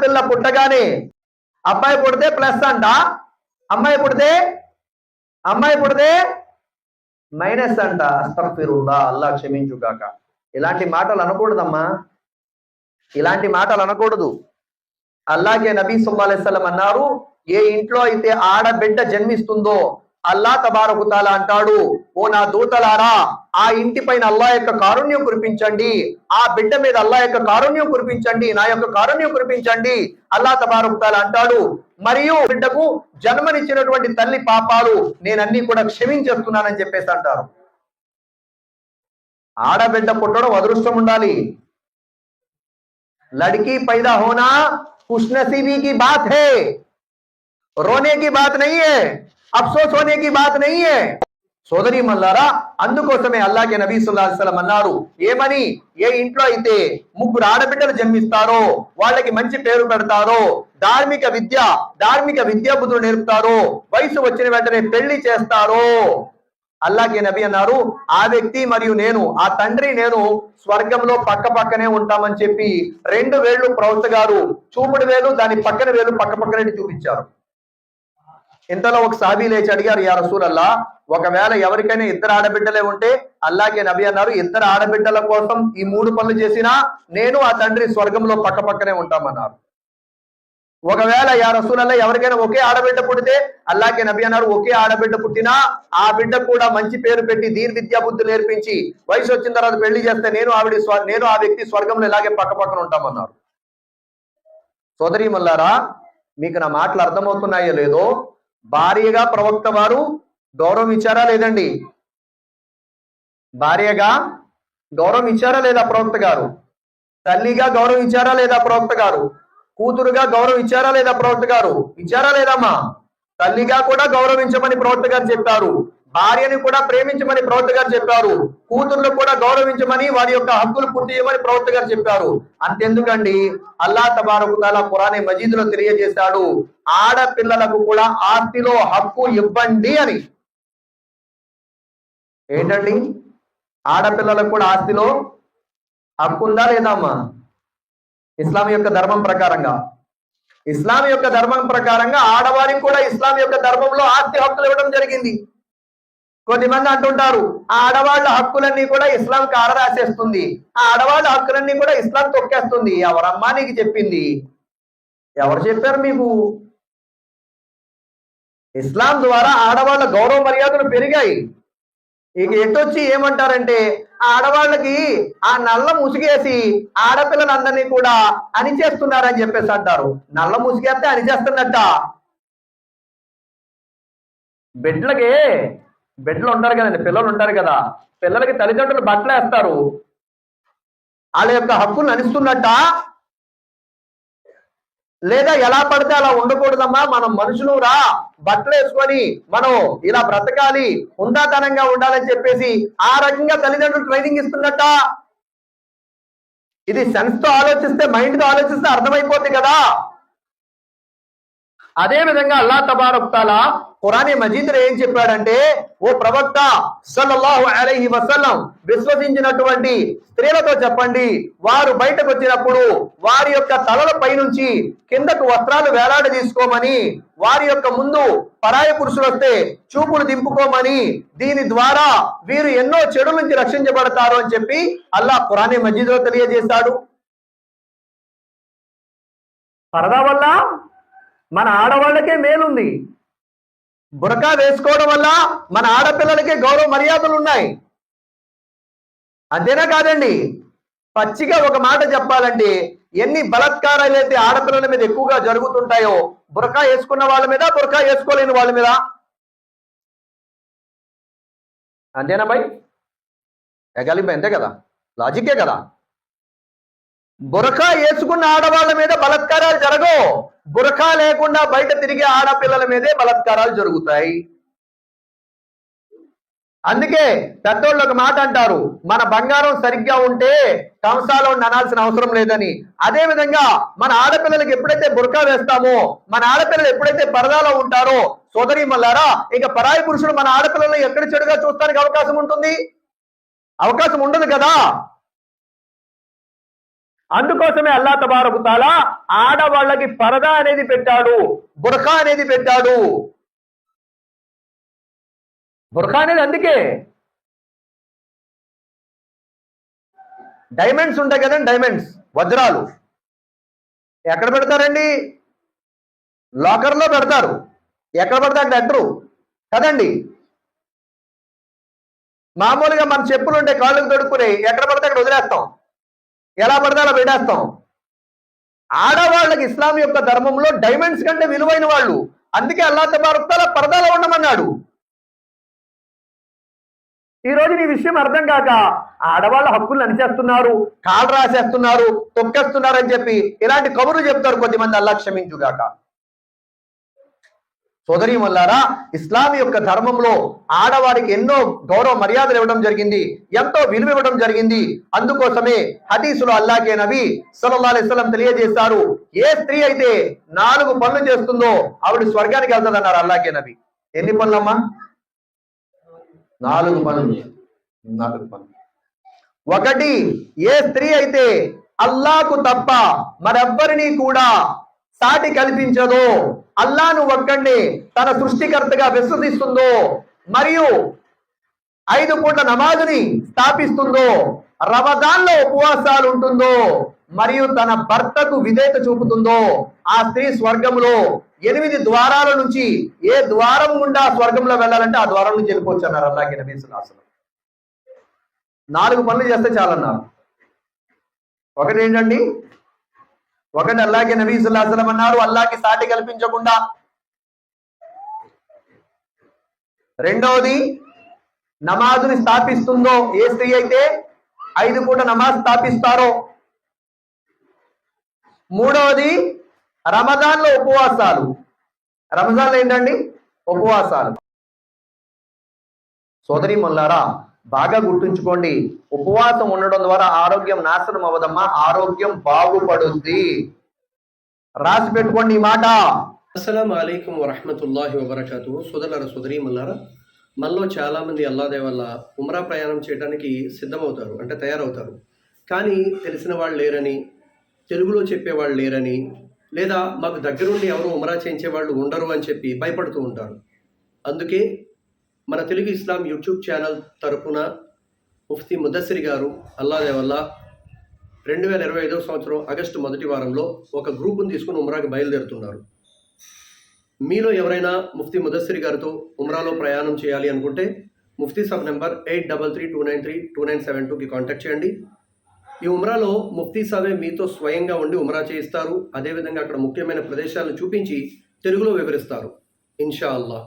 ఆడపిల్ల పుట్టగానే అబ్బాయి పుడితే ప్లస్ అంట. అమ్మాయి పుడితే అమ్మాయి పుడితే మైనస్ అంట. అస్తఫిరుల్లా అల్లా క్షమించుగాక. ఇలాంటి మాటలు అనకూడదమ్మా. ఇలాంటి మాటలు అనకూడదు. అల్లాగే నబీ సుల్లాహం అన్నారు ఏ ఇంట్లో అయితే ఆడబిడ్డ జన్మిస్తుందో అల్లా తబారకుతాల అంటాడు ఓ నా దూతలారా ఆ ఇంటి పైన అల్లా యొక్క కారుణ్యం కురిపించండి ఆ బిడ్డ మీద అల్లా యొక్క కారుణ్యం కురిపించండి నా యొక్క కారుణ్యం కురిపించండి అల్లా తబారకుతాల అంటాడు మరియు బిడ్డకు జన్మనిచ్చినటువంటి తల్లి పాపాలు నేనన్నీ కూడా క్షమించేస్తున్నానని చెప్పేసి అంటారు ఆడబిడ్డ పుట్టడం అదృష్టం ఉండాలి लड़की पैदा होना खुशनसीबी की बात है रोने की बात नहीं है अफसोस होने की बात नहीं है సోదరి మల్లారా అందుకోసమే అల్లాగే నబీ సుల్లాహం అన్నారు ఏమని ఏ ఇంట్లో అయితే ముగ్గురు ఆడబిడ్డలు జన్మిస్తారో వాళ్ళకి మంచి పేరు పెడతారో ధార్మిక విద్య ధార్మిక విద్యాబుద్ధులు నేర్పుతారో వయసు వచ్చిన వెంటనే పెళ్ళి చేస్తారో. అల్లాగే నబి అన్నారు ఆ వ్యక్తి మరియు నేను ఆ తండ్రి నేను స్వర్గంలో పక్క పక్కనే ఉంటామని చెప్పి రెండు వేళ్ళు ప్రవక్త గారు చూపుడు వేలు దాని పక్కన వేలు పక్క పక్కనే చూపించారు. ఇంతలో ఒక సాబీ లేచి అడిగారు యా రసూలల్లా ఒకవేళ ఎవరికైనా ఇద్దరు ఆడబిడ్డలే ఉంటే అల్లాగే నబి అన్నారు ఇద్దరు ఆడబిడ్డల కోసం ఈ మూడు పనులు చేసినా నేను ఆ తండ్రి స్వర్గంలో పక్క పక్కనే ఉంటామన్నారు. ఒకవేళ యా రసూలల్లా ఎవరికైనా ఒకే ఆడబిడ్డ పుడితే అల్లాకే నబి అన్నారు ఒకే ఆడబిడ్డ పుట్టినా ఆ బిడ్డ కూడా మంచి పేరు పెట్టి దీర్ విద్యా బుద్ధి నేర్పించి వయసు వచ్చిన తర్వాత పెళ్ళి చేస్తే నేను ఆవిడ నేను ఆ వ్యక్తి స్వర్గంలో ఇలాగే పక్క పక్కన ఉంటామన్నారు. సోదరి మల్లారా మీకు నా మాటలు అర్థమవుతున్నాయో లేదో భార్యగా ప్రవక్త వారు గౌరవం ఇచ్చారా లేదండి? భార్యగా గౌరవం ఇచ్చారా లేదా ప్రవక్త గారు? తల్లిగా గౌరవం ఇచ్చారా లేదా ప్రవక్త గారు? కూతురుగా గౌరవం ఇచ్చారా లేదా ప్రవక్త గారు? ఇచ్చారా లేదమ్మా తల్లిగా కూడా గౌరవించమని ప్రవక్త గారు చెప్పారు. భార్యని కూడా ప్రేమించమని ప్రవక్త గారు చెప్పారు. కూతుర్లు కూడా గౌరవించమని వారి యొక్క హక్కులు పూర్తి చేయమని ప్రవక్త గారు చెప్పారు. అంతెందుకండి? అల్లా తబారకుతాల పురాణే మజీదులో తెలియజేశాడు. ఆడపిల్లలకు కూడా ఆస్తిలో హక్కు ఇవ్వండి అని. ఏంటండి? ఆడపిల్లలకు కూడా ఆస్తిలో హక్కు ఉందా లేదా అమ్మా ఇస్లాం యొక్క ధర్మం ప్రకారంగా. ఇస్లాం యొక్క ధర్మం ప్రకారంగా ఆడవారికి కూడా ఇస్లాం యొక్క ధర్మంలో ఆస్తి హక్కులు ఇవ్వడం జరిగింది. కొద్దిమంది అంటుంటారు ఆ ఆడవాళ్ళ హక్కులన్నీ కూడా ఇస్లాం కారరాసేస్తుంది. ఆ ఆడవాళ్ళ హక్కులన్నీ కూడా ఇస్లాం తొక్కేస్తుంది. ఎవరమ్మా నీకు చెప్పింది? ఎవరు చెప్పారు మీకు? ఇస్లాం ద్వారా ఆడవాళ్ళ గౌరవ మర్యాదలు పెరిగాయి. ఇక ఎట్టొచ్చి ఏమంటారంటే ఆ ఆడవాళ్ళకి ఆ నల్ల ముసుగేసి ఆడపిల్లలందరినీ కూడా అనిచేస్తున్నారని చెప్పేసి అంటారు. నల్ల ముసుగేస్తే అనిచేస్తున్నట్ట బిడ్డలకి బిడ్డలు ఉంటారు కదండి పిల్లలు ఉంటారు కదా పిల్లలకి తల్లిదండ్రులు బట్టలు వేస్తారు వాళ్ళ యొక్క హక్కులు అనిస్తున్నట్ట లేదా ఎలా పడితే అలా ఉండకూడదమ్మా మనం మనుషులు రా బట్టలు వేసుకొని మనం ఇలా బ్రతకాలి ఉందాతనంగా ఉండాలని చెప్పేసి ఆ రకంగా తల్లిదండ్రులు ట్రైనింగ్ ఇస్తున్నట్ట? ఇది సెన్స్తో ఆలోచిస్తే మైండ్తో ఆలోచిస్తే అర్థమైపోతుంది కదా. అదే విధంగా అల్లా తబారక్ తాలా ఖురానీ ఏం చెప్పాడంటే ఓ ప్రవక్త సల్లల్లాహు అలైహి వసల్లం విశ్వసించినటువంటి స్త్రీలతో చెప్పండి. వారు బయటకు వచ్చినప్పుడు వారి యొక్క తలల పైనుంచి కిందకు వస్త్రాలు వేలాడ తీసుకోమని వారి యొక్క ముందు పరాయ పురుషులు వస్తే చూపులు దింపుకోమని దీని ద్వారా వీరు ఎన్నో చెడు నుంచి రక్షించబడతారు అని చెప్పి అల్లా పురాణి మజీద్లో తెలియజేశాడు. పరదా వల్ల మన ఆడవాళ్ళకే మేలుంది. బురకా వేసుకోవడం వల్ల మన ఆడపిల్లలకే గౌరవ మర్యాదలు ఉన్నాయి. అంతేనా కాదండి? పచ్చిగా ఒక మాట చెప్పాలంటే ఎన్ని బలత్కారాలు అయితే ఆడపిల్లల మీద ఎక్కువగా జరుగుతుంటాయో బురకా వేసుకున్న వాళ్ళ మీద బురకా వేసుకోలేని వాళ్ళ మీద. అంతేనా బై? ఎగలింపు అంతే కదా. లాజికే కదా. బురకా వేసుకున్న ఆడవాళ్ళ మీద బలత్కారాలు జరగవు. బురఖా లేకుండా బయట తిరిగే ఆడపిల్లల మీదే బలత్కారాలు జరుగుతాయి. అందుకే పెద్దోళ్ళు ఒక మాట అంటారు మన బంగారం సరిగ్గా ఉంటే కంసాలో అనాల్సిన అవసరం లేదని. అదే విధంగా మన ఆడపిల్లలకి ఎప్పుడైతే బురకా వేస్తామో మన ఆడపిల్లలు ఎప్పుడైతే పరదాలో ఉంటారో సోదరి మల్లారా ఇక పరాయి పురుషుడు మన ఆడపిల్లలను ఎక్కడ చెడుగా చూస్తానికి అవకాశం ఉంటుంది? అవకాశం ఉండదు కదా? అందుకోసమే అల్లా తబారకుతాలా ఆడవాళ్ళకి పరదా అనేది పెట్టాడు బుర్ఖా అనేది పెట్టాడు. బుర్ఖా అనేది అందుకే. డైమండ్స్ ఉంటాయి కదండి డైమండ్స్ వజ్రాలు. ఎక్కడ పెడతారండి? లాకర్లో పెడతారు. ఎక్కడ పడితే అక్కడ ఎంటరు కదండి? మామూలుగా మన చెప్పులు ఉంటే కాళ్ళకు తొడుక్కుని ఎక్కడ పడితే అక్కడ వదిలేస్తాం. ఎలా పడితే అలా పెట్టేస్తాం. ఆడవాళ్ళకి ఇస్లాం యొక్క ధర్మంలో డైమండ్స్ కంటే విలువైన వాళ్ళు. అందుకే అల్లా తబారుతాల పరదాలో ఉండమన్నాడు. ఈ రోజు నీ విషయం అర్థం కాక ఆడవాళ్ళ హక్కులు అనిచేస్తున్నారు కాళ్ళు రాసేస్తున్నారు తొక్కేస్తున్నారు అని చెప్పి ఇలాంటి కబుర్లు చెప్తారు కొద్దిమంది. అల్లా క్షమించుగాక. సోదరి మల్లారా ఇస్లాం యొక్క ధర్మంలో ఆడవారికి ఎన్నో గౌరవ మర్యాదలు ఇవ్వడం జరిగింది ఎంతో విలువ ఇవ్వడం జరిగింది. అందుకోసమే హదీసులో అల్లాకే నబీ సల్లల్లాహు అలైహి తెలియజేశారు ఏ స్త్రీ అయితే నాలుగు పనులు చేస్తుందో ఆవిడ స్వర్గానికి వెళ్తుందన్నారు అల్లాకే నబీ. ఎన్ని పనులమ్మా? నాలుగు పనులు. నాలుగు పనులు. ఒకటి ఏ స్త్రీ అయితే అల్లాకు తప్ప మరెవ్వరినీ కూడా సాటి కల్పించదో అల్లాను ఒక్కడిని తన సృష్టికర్తగా విశ్వసిస్తుందో మరియు ఐదు పూట్ల నమాజుని స్థాపిస్తుందో రమదాన్లో ఉపవాసాలు ఉంటుందో మరియు తన భర్తకు విధేయత చూపుతుందో ఆ స్త్రీ స్వర్గంలో ఎనిమిది ద్వారాల నుంచి ఏ ద్వారం గుండా స్వర్గంలో వెళ్ళాలంటే ఆ ద్వారం నుంచి వెళ్ళిపోవచ్చు అన్నారు అల్లాకి నబీ నాలుగు పనులు చేస్తే చాలన్నారు. ఒకటి ఏంటండి ఒకటి అల్లాకి నబీ సుల్లాహం అన్నారు అల్లాకి సాటి కల్పించకుండా. రెండవది నమాజుని స్థాపిస్తుందో ఏ స్త్రీ అయితే ఐదు పూట నమాజ్ స్థాపిస్తారో. మూడవది రమజాన్లో ఉపవాసాలు. రమజాన్లో ఏంటండి? ఉపవాసాలు. సోదరి మొల్లారా బాగా గుర్తుంచుకోండి. ఉపవాసం ఉండడం ద్వారా ఆరోగ్యం నాశనం అవ్వదమ్మా ఆరోగ్యం బాగుపడుద్ది. రాసి పెట్టుకోండి ఈ మాట. అస్సలం అయికం వరహమతుల్లాహి వబర్కాతు సోదరులారా సోదరి మల్లారా మనలో చాలామంది అల్లాదే వల్ల ఉమ్రా ప్రయాణం చేయడానికి సిద్ధమవుతారు అంటే తయారవుతారు. కానీ తెలిసిన వాళ్ళు లేరని తెలుగులో చెప్పేవాళ్ళు లేరని లేదా మాకు దగ్గరుండి ఎవరు ఉమరా చేయించే వాళ్ళు ఉండరు అని చెప్పి భయపడుతూ ఉంటారు. అందుకే మన తెలుగు ఇస్లాం యూట్యూబ్ ఛానల్ తరపున ముఫ్తీ ముద్దసిరి గారు అల్లాదేవల్ల రెండు వేల ఇరవై ఐదవ సంవత్సరం ఆగస్టు మొదటి వారంలో ఒక గ్రూపును తీసుకుని ఉమ్రాకి బయలుదేరుతున్నారు. మీలో ఎవరైనా ముఫ్తీ ముదస్సిరి గారితో ఉమ్రాలో ప్రయాణం చేయాలి అనుకుంటే ముఫ్తీ sub number eight double three two nine three two nine seven టూకి కాంటాక్ట్ చేయండి. ఈ ఉమ్రాలో ముఫ్తీ సాబే మీతో స్వయంగా ఉండి ఉమ్రా చేయిస్తారు. అదేవిధంగా అక్కడ ముఖ్యమైన ప్రదేశాలను చూపించి తెలుగులో వివరిస్తారు. ఇన్షా అల్లాహ్